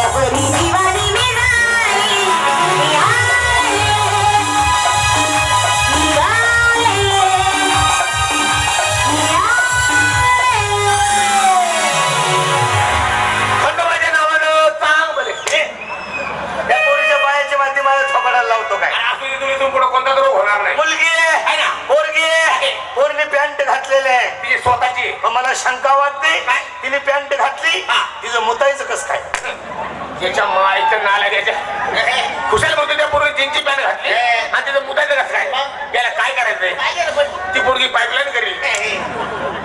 Everybody. घातलेले आहे. तिची स्वतःची. मला शंका वाटते. काय? तिने पॅन्ट घातली. हा. तिचं मुतायचं कस काय? त्याच्या मायचं नाला त्याच्या कुशल म्हणतो त्या पूर्वी जीनची पॅन्ट घातली. आणि तिथं मुदायचं कसं काय? याला काय करायचंय ती पोरगी पाईपलाईन करेल.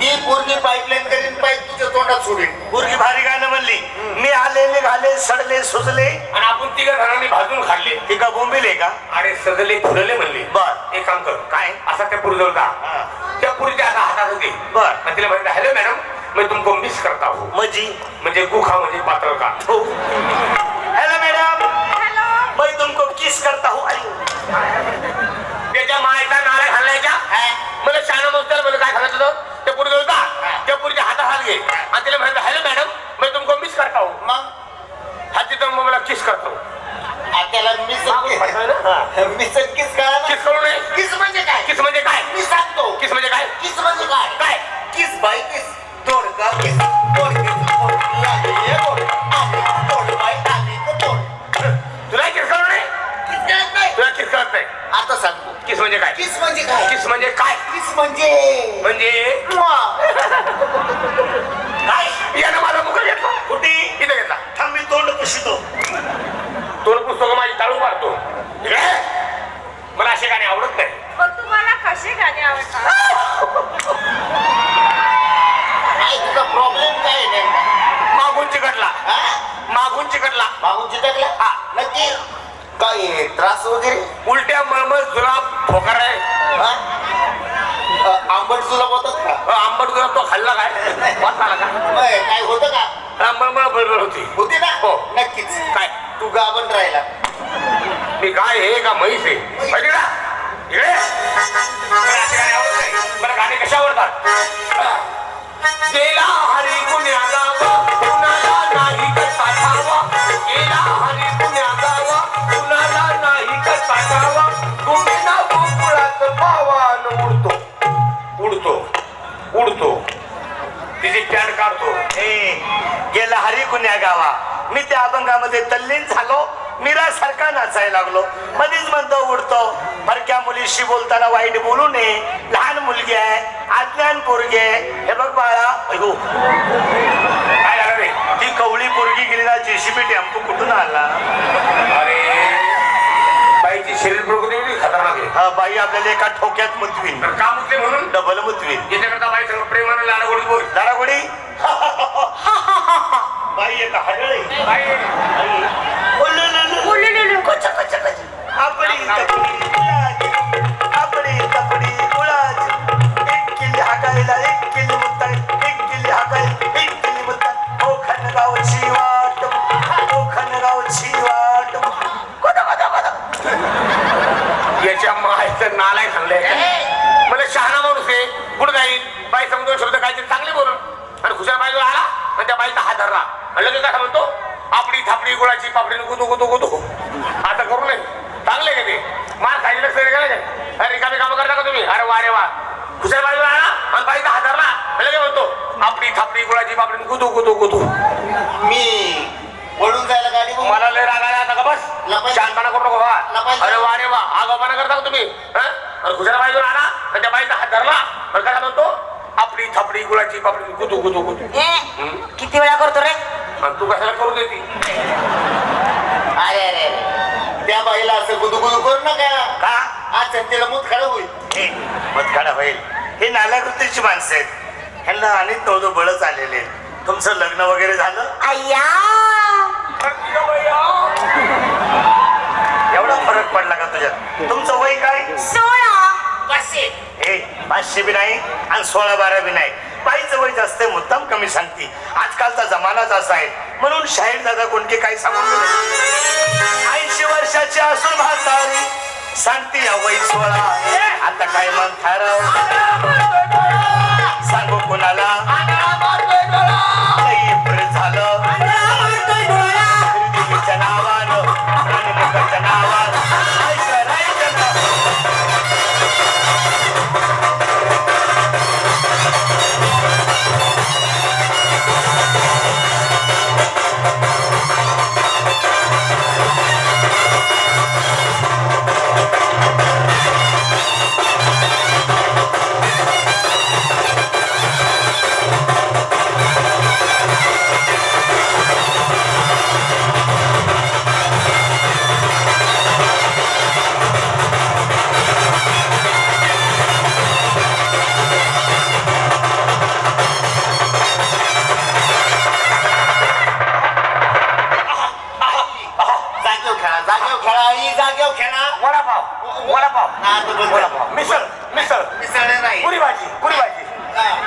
ती पोरगी पाईपलाईन करीन पाईप तुझ्या तोंडात सोडीन. पोरगी भारी गाणं म्हणली. मी आले निघाले सडले सुजले. आणि आपण तिघ जणांनी भाजून खाल्ले. ती का बोंबिले का? अरे सगळे फुलले म्हणले. बर. एक काम कर. काय? असा त्या पुरी जवळ जा आणि तिला म्हणते हॅलो मॅडम मी तुमको मिस करता हूँ. मजी म्हणजे गुखा म्हणजे पातळ का? हो. Hello madam. मैं तुमको किस करता हूँ. आई. त्याच्या मायचा नारा घालायच्या मला शाळा मस्तर मला काय घालायचं होतं पुरी जवळ जा त्या पुरीच्या हातात हात घे. आणि तिला म्हणते हॅलो मॅडम मी तुमको मिस करता हूँ. मग? हात तिथं मग मला किस करतो. आ, त्याला मिस मिस किस आता सांगतो किस म्हणजे काय? किस म्हणजे काय? किस म्हणजे काय? किस म्हणजे? म्हणजे. काय? यानं माझा मुख घेतला. कुठे? इथं घेतला. थांब मी तोंड पुशितो. दोन पुस्तकं माझी? टाळू मारतो. मला असे गाणे आवडत नाही. मग तुम्हाला कसे गाणे आवडतात? काय तुझा प्रॉब्लेम काय आहे नेमका? मागून चिकटला. हा? मागून चिकटला. मागून चिटकला हा. नक्की? काय? त्रास वगैरे? उलट्या मळमळ जुलाब ठोकर आहे. हा? अ, आंबट जुलाब होतात का? अ, आंबट जुलाब तो खाल्ला काय? वाचला का? होय, काय होतं का? हा, मळमळ बळबळ होती. होते ना? हो. नक्कीच. काय? तू गाभण राहिला. मी गाय आहे का म्हैस आहे? माहिती का इकडे. मला गाणे आवडत नाही. मला गाणे कसे आवडतात गेला हरी पुण्या गावा उडतो उडतो उडतो तिची पॅन्ट काढतो गेला हरी कुण्या गावा मी त्या अभंगामध्ये तल्लीन झालो मीरा सारखा नाचायला लागलो मध्येच म्हणतो उडतो भरक्या मुलीशी बोलताना वाईट बोलू नये लहान मुलगी आहे अज्ञान पोरगी आहे हे बघ बाळा अयो काय ती कवळी पोरगी गेली ना जेसीबी टेम्पो कुठून आला अरे शरीर प्रकृती एवढी खतरनाक आहे. हा बाई आपल्याला एका ठोक्यात मुतवीन. तर का मुद्दे म्हणून? डबल मुतवीन. याच्याकरता बाई संग प्रेमानं लाडा गोडी बोल. दारागोडी बाई एका हडळे. बाई. तपडी गुळाची, आपली आणि लगेच काय म्हणतो? आपली थापडी गुळाची पापडी गुदू गुदू गुदू. आता करू नये. चांगले का ते? मार खायला लक्ष अरे रिकामे कामं करता का तुम्ही? अरे वा रे वा खुशाल बाई आला आणि बाईचा हात धरला. आणि लगेच म्हणतो? आपली थापडी गुळाची पापडी गुदू गुदू गुदू. मी वळून जायला गाडी मला लय राग आला आता का बस. शांतपणा करू नको बा लपायचं. अरे वा रे वा आगाऊपणा करता का तुम्ही? हं? आणि खुशाला बाई आला आणि त्या बाईचा हात धरला. आणि काय म्हणतो? आपली थापडी गुळाची पापडी गुदू गुदू गुदू. किती वेळा करतो रे? तू कशाला करू देती? अरे अरे त्या बाईला असं गुदुगुदू कर ना का? आज तिला मूत खाडा होईल. हे मतखाडा होईल. हे नालाकृतीची माणसं आहेत. ह्यांना आणि तोदो बळच आलेले आहेत. तुमचं लग्न वगैरे झालं? अय्या! एवढा फरक पडला का तुझ्यात? तुमचं वय काय? सोळा. हे पाचशे बी नाही आणि सोळा बारा बी नाही. बाईचं वय जास्त आहे, मुद्दाम कमी सांगते. आजकालचा जमानाच असा आहे. म्हणून शाहीर दादा कोणते काही सांगून ऐंशी वर्षाची असून म्हातारी सांगते या सोळा. आता काय म्हणतार सांगू कुणाला? जागेव खेळा ही जागेव खेळा. वडापाव वडापाव. वडापाव. मिसळ मिसळ. मिसळ नाही. पुरी भाजी पुरी भाजी.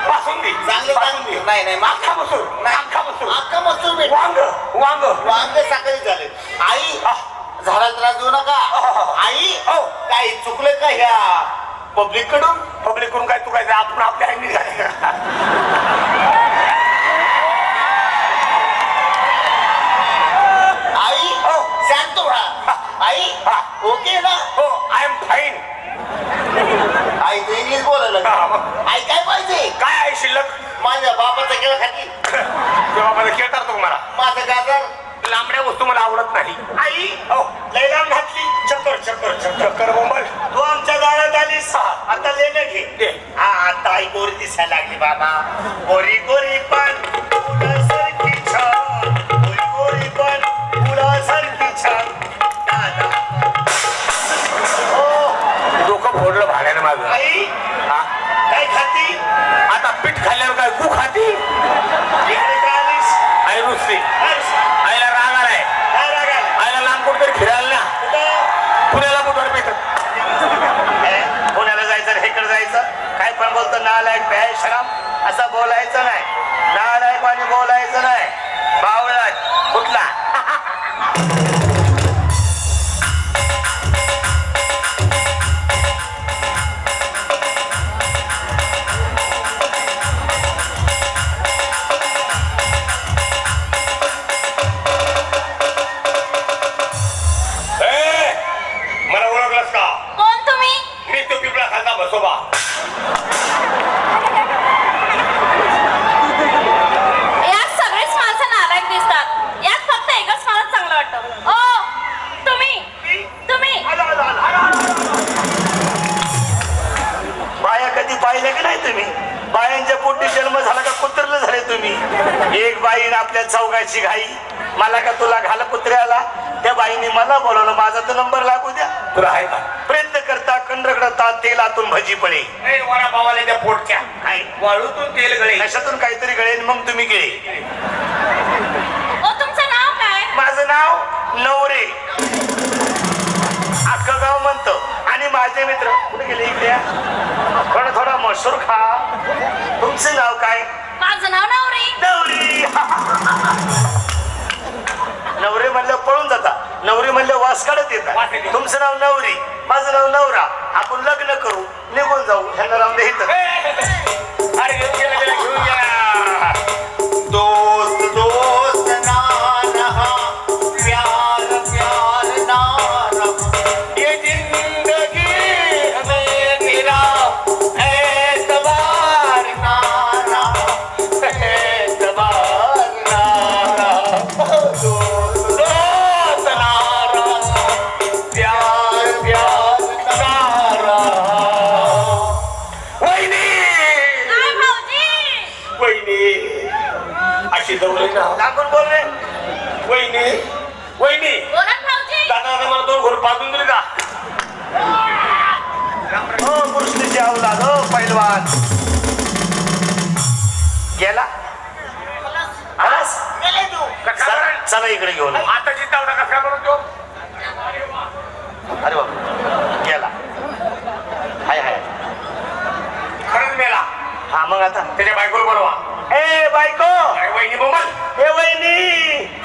बासुंदी चांगलं बासुंदी. नाही नाही अख्खा मसूर नाही. अख्खा मसूर. अख्खा मसूर वांग वांग. वांग साखळी झाले. आई झाडा त्रास देऊ नका. आई हो. काही चुकलं का ह्या? पब्लिककडून? पब्लिक करून काय तू काय आपण आपल्या आईने झाले चक्कर बोंबल. तू आमच्या दारात आलीस. आता लेणं घे. हा आता आई गोरी दिसायला लागली बाबा. गोरी गोरी. तुला आहे का प्रयत्न करता कंडकडता तेलातून भजी पडे वडापावाला त्या पोटच्या. वाळूतून तेल गळे. कशातून काहीतरी गळेल मग तुम्ही ओ तुमचं नाव काय? माझं नाव नवरे. अख्खं गाव म्हणतो. आणि माझे मित्र. कुठे गेले इकडे? थोडा थोडा मसूर खा. तुमचं नाव काय? माझं नाव नवरी. नवरे म्हणलं पळून जाता नवरी म्हणलं वास काढत येतात तुमचं नाव नवरी माझं नाव नवरा. आपण लग्न करू निघून जाऊ. ह्यांना राहून दे वहिनी दादा मला दोन घोर पाजून दिली का हो कुस्तीची अवलाद हो पैलवान. गेला? चला इकडे घेऊन. आता जिता नका काय म्हणून तो. अरे बाबा गेला. हाय हाय. खरंच मेला. हा मग आता. त्याच्या बायकोला बोलवा. ए बायको! ए वहिनी बोमल ए वहिनी!